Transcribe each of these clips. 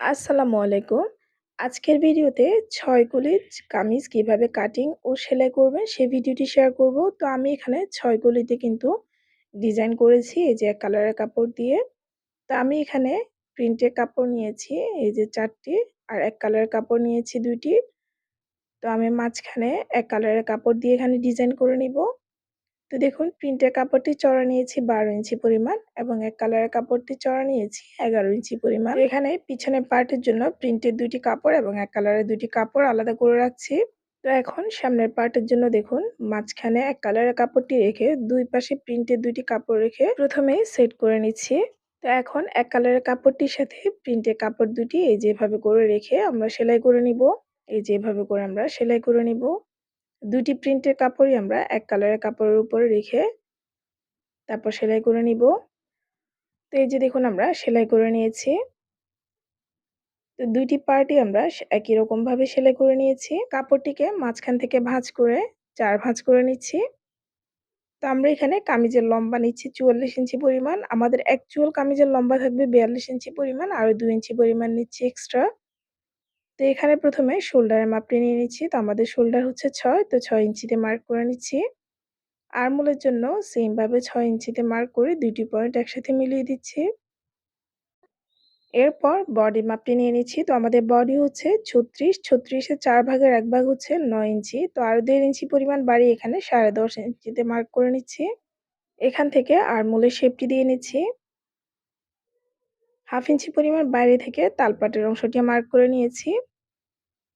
আসসালামু আলাইকুম। আজকের ভিডিওতে ছয় কলি কামিজ কীভাবে কাটিং ও সেলাই করবেন সেই ভিডিওটি শেয়ার করব। তো আমি এখানে ছয় কলিতে কিন্তু ডিজাইন করেছি, এই যে কালারের কাপড় দিয়ে। তো আমি এখানে প্রিন্টের কাপড় নিয়েছি, এই যে চারটি আর এক কালারের কাপড় নিয়েছি ২ টি। তো আমি মাঝখানে এক কালারের কাপড় দিয়ে এখানে ডিজাইন করে নিব। তো দেখুন প্রিন্টের কাপড়টি চড়া নিয়েছি ১২ ইঞ্চি পরিমাণ এবং এক কালারের কাপড়টি চড়া নিয়েছি ১১ ইঞ্চি পরিমাণ। এখানে পিছনের পার্টের জন্য প্রিন্টের দুইটি কাপড় এবং এক কালারের দুইটি কাপড় আলাদা করে রাখছি। তো এখন সামনের পার্টের জন্য দেখুন, মাঝখানে এক কালারের কাপড়টি রেখে দুই পাশে প্রিন্টের দুইটি কাপড় রেখে প্রথমেই সেট করে নিচ্ছি। তো এখন এক কালারের কাপড়টির সাথে প্রিন্টের কাপড় দুটি এই যেভাবে করে রেখে আমরা সেলাই করে নিব। এই যেভাবে করে আমরা সেলাই করে নিব। দুটি প্রিন্টের কাপড়ই আমরা এক কালারের কাপড়ের উপরে রেখে তারপর সেলাই করে নিব। তো এই যে দেখুন আমরা সেলাই করে নিয়েছি। তো দুইটি পার্টই আমরা একই রকমভাবে সেলাই করে নিয়েছি। কাপড়টিকে মাঝখান থেকে ভাঁজ করে চার ভাঁজ করে নিচ্ছি। তো আমরা এখানে কামিজের লম্বা নিচ্ছি চুয়াল্লিশ ইঞ্চি পরিমাণ। আমাদের অ্যাকচুয়াল কামিজের লম্বা থাকবে বিয়াল্লিশ ইঞ্চি পরিমাণ আর দুই ইঞ্চি পরিমাণ নিচ্ছি এক্সট্রা। তো এখানে প্রথমে শোল্ডারের মাপটি নিয়ে নিচ্ছি তো আমাদের শোল্ডার হচ্ছে ছয়, তো ছয় ইঞ্চিতে মার্ক করে নিচ্ছি। আরমোলের জন্য সেমভাবে ছয় ইঞ্চিতে মার্ক করে দুইটি পয়েন্ট একসাথে মিলিয়ে দিচ্ছি। এরপর বডি মাপটি নিয়ে নিচ্ছি তো আমাদের বডি হচ্ছে ছত্রিশ ছত্রিশের চার ভাগের এক ভাগ হচ্ছে নয় ইঞ্চি। তো আরও দেড় ইঞ্চি পরিমাণ বাড়ি এখানে সাড়ে দশ ইঞ্চিতে মার্ক করে নিচ্ছি। এখান থেকে আরমোলের শেপটি দিয়ে নিচ্ছি হাফ ইঞ্চি পরিমাণ বাইরে থেকে তালপাটের অংশটি মার্ক করে নিয়েছি।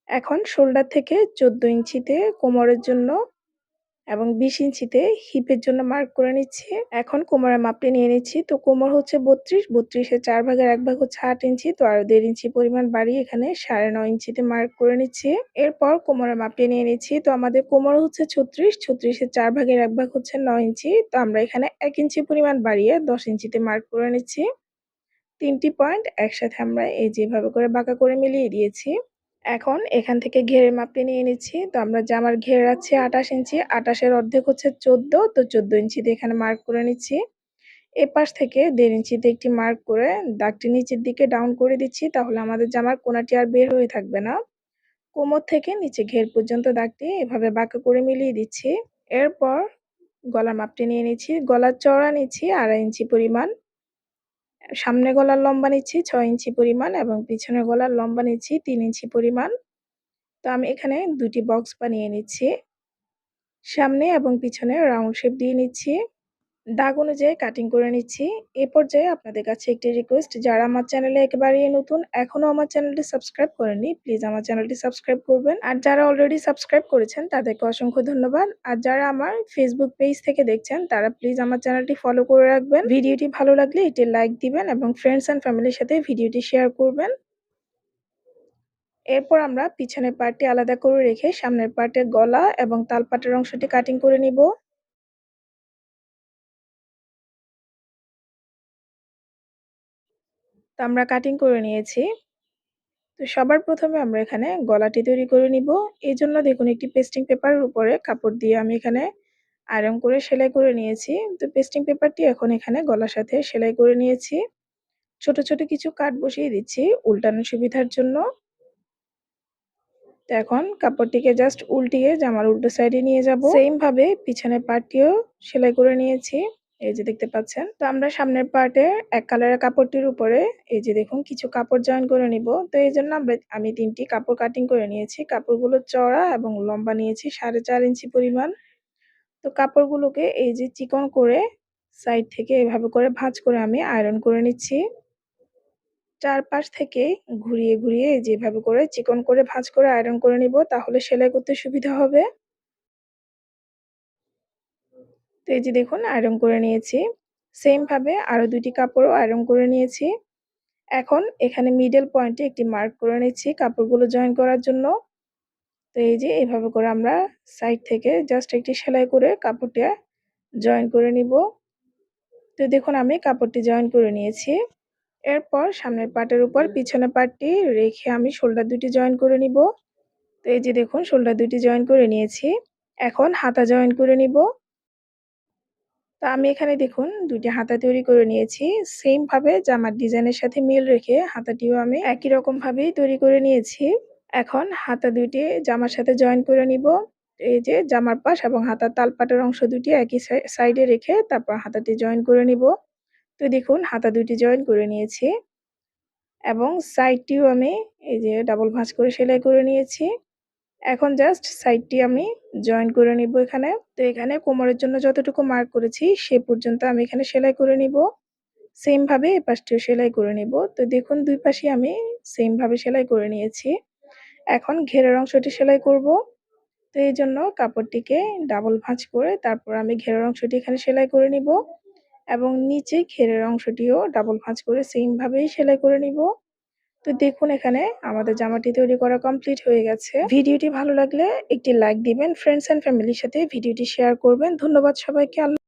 এখন শোল্ডার থেকে চোদ্দ ইঞ্চিতে কোমরের জন্য এবং বিশ ইঞ্চিতে হিপের জন্য মার্ক করে নিচ্ছি। এখন কোমরের মাপটি নিয়ে নিচ্ছি। তো কোমর হচ্ছে বত্রিশ, বত্রিশের চার ভাগের এক ভাগ হচ্ছে আট ইঞ্চি। তো আরও দেড় ইঞ্চি পরিমাণ বাড়িয়ে এখানে সাড়ে নয় ইঞ্চিতে মার্ক করে নিচ্ছি। এরপর কোমরের মাপটি নিয়ে নিচ্ছি। তো আমাদের কোমর হচ্ছে ছত্রিশ, ছত্রিশের চার ভাগের এক ভাগ হচ্ছে নয় ইঞ্চি। তো আমরা এখানে এক ইঞ্চি পরিমাণ বাড়িয়ে দশ ইঞ্চিতে মার্ক করে নিচ্ছি। তিনটি পয়েন্ট একসাথে আমরা এই যেভাবে করে বাঁকা করে মিলিয়ে দিয়েছি। এখন এখান থেকে ঘেরের মাপটি নিয়ে নিচ্ছি। তো আমরা জামার ঘের আছে আঠাশ ইঞ্চি, আঠাশের অর্ধেক হচ্ছে চোদ্দ, তো চোদ্দ ইঞ্চিতে এখানে মার্ক করে নিচ্ছি। এ পাশ থেকে দেড় ইঞ্চিতে একটি মার্ক করে দাগটি নিচের দিকে ডাউন করে দিচ্ছি, তাহলে আমাদের জামার কোনাটি আর বের হয়ে থাকবে না। কোমর থেকে নিচে ঘের পর্যন্ত দাগটি এভাবে বাঁকা করে মিলিয়ে দিচ্ছি। এরপর গলার মাপটি নিয়ে নিচ্ছি। গলার চওড়া নিচ্ছি আড়াই ইঞ্চি পরিমাণ। সামনে গলার লম্বা নিচ্ছি ছ ইঞ্চি পরিমাণ এবং পিছনে গলার লম্বা নিচ্ছি তিন ইঞ্চি পরিমাণ। তো আমি এখানে দুটি বক্স বানিয়ে নিচ্ছি। সামনে এবং পিছনে রাউন্ড শেপ দিয়ে নিচ্ছি। দাগ অনুযায়ী কাটিং করে নিচ্ছি। এ পর্যায়ে আপনাদের কাছে একটি রিকোয়েস্ট যারা আমার চ্যানেলে একেবারেই নতুন, এখনও আমার চ্যানেলটি সাবস্ক্রাইব করেননি প্লিজ আমার চ্যানেলটি সাবস্ক্রাইব করবেন। আর যারা অলরেডি সাবস্ক্রাইব করেছেন, তাদেরকে অসংখ্য ধন্যবাদ। আর যারা আমার ফেসবুক পেজ থেকে দেখছেন, তারা প্লিজ আমার চ্যানেলটি ফলো করে রাখবেন। ভিডিওটি ভালো লাগলে এটি লাইক দিবেন এবং ফ্রেন্ডস অ্যান্ড ফ্যামিলির সাথে ভিডিওটি শেয়ার করবেন। এরপর আমরা পিছনের পার্টটি আলাদা করে রেখে সামনের পার্টের গলা এবং তালপাটের অংশটি কাটিং করে নিব। তো আমরা কাটিং করে নিয়েছি। তো সবার প্রথমে আমরা এখানে গলাটি তৈরি করে নিব। এই জন্য দেখুন, একটি পেস্টিং পেপারের উপরে কাপড় দিয়ে আমি এখানে আয়রন করে সেলাই করে নিয়েছি। তো পেস্টিং পেপারটি এখন এখানে গলার সাথে সেলাই করে নিয়েছি। ছোট ছোট কিছু কাট বসিয়ে দিচ্ছি উল্টানোর সুবিধার জন্য। তো এখন কাপড়টিকে জাস্ট উল্টিয়ে জামার উল্টো সাইডে নিয়ে যাব। সেম ভাবে পিছনের পার্টটিও সেলাই করে নিয়েছি। এই যে দেখতে পাচ্ছেন, তো আমরা সামনের পার্টে এক কালারের কাপড়টির উপরে এই যে দেখুন কিছু কাপড় জয়েন করে নিব। তো এই জন্য আমরা আমি তিনটি কাপড় কাটিং করে নিয়েছি। কাপড়গুলো চড়া এবং লম্বা নিয়েছি, সাড়ে চার ইঞ্চি পরিমাণ। তো কাপড়গুলোকে এই যে চিকন করে সাইড থেকে এভাবে করে ভাঁজ করে আমি আয়রন করে নিচ্ছি। চারপাশ থেকে ঘুরিয়ে ঘুরিয়ে যেভাবে করে চিকন করে ভাঁজ করে আয়রন করে নিব, তাহলে সেলাই করতে সুবিধা হবে। তো এই যে দেখুন আয়রন করে নিয়েছি। সেমভাবে আরও দুটি কাপড়ও আয়রন করে নিয়েছি। এখন এখানে মিডল পয়েন্টে একটি মার্ক করে নিচ্ছি কাপড়গুলো জয়েন করার জন্য। তো এই যে এইভাবে করে আমরা সাইড থেকে জাস্ট একটি সেলাই করে কাপড়টা জয়েন করে নিব। তো দেখুন, আমি কাপড়টি জয়েন করে নিয়েছি। এরপর সামনের পাটের উপর পিছনের পাটটি রেখে আমি শোল্ডার দুটি জয়েন করে নিব। তো এই যে দেখুন শোল্ডার দুটি জয়েন করে নিয়েছি। এখন হাতা জয়েন করে নিব। তো আমি এখানে দেখুন দুটি হাতা তৈরি করে নিয়েছি। সেম ভাবে জামার ডিজাইনের সাথে মিল রেখে হাতাটিও আমি একই রকম ভাবেই তৈরি করে নিয়েছি। এখন হাতা ২ টি জামার সাথে জয়েন করে নিব। এই যে জামার পাশ এবং হাতার তালপাটের অংশ দুটি একই সাই সাইডে রেখে তারপর হাতাটি জয়েন করে নিব। তো দেখুন, হাতা দুটি জয়েন করে নিয়েছি। এবং সাইডটিও আমি এই যে ডাবল ভাঁজ করে সেলাই করে নিয়েছি। এখন জাস্ট সাইডটি আমি জয়েন করে নিব এখানে। তো এখানে কোমরের জন্য যতটুকু মার্ক করেছি, সে পর্যন্ত আমি এখানে সেলাই করে নিব। সেম ভাবে এই পাশটিও সেলাই করে নিব। তো দেখুন, দুই পাশে আমি সেম ভাবে সেলাই করে নিয়েছি। এখন ঘেরের অংশটি সেলাই করব। তো এই জন্য কাপড়টিকে ডাবল ভাঁজ করে তারপর আমি ঘেরের অংশটি এখানে সেলাই করে নিব। এবং নিচে ঘেরের অংশটিও ডাবল ভাঁজ করে সেম ভাবেই সেলাই করে নিব। তো দেখুন এখানে আমাদের জামাটি তৈরি করা কমপ্লিট হয়ে গেছে। ভিডিওটি ভালো লাগলে একটি লাইক দিবেন। ফ্রেন্ডস অ্যান্ড ফ্যামিলির সাথে ভিডিওটি শেয়ার করবেন। ধন্যবাদ সবাইকে। আল্লাহ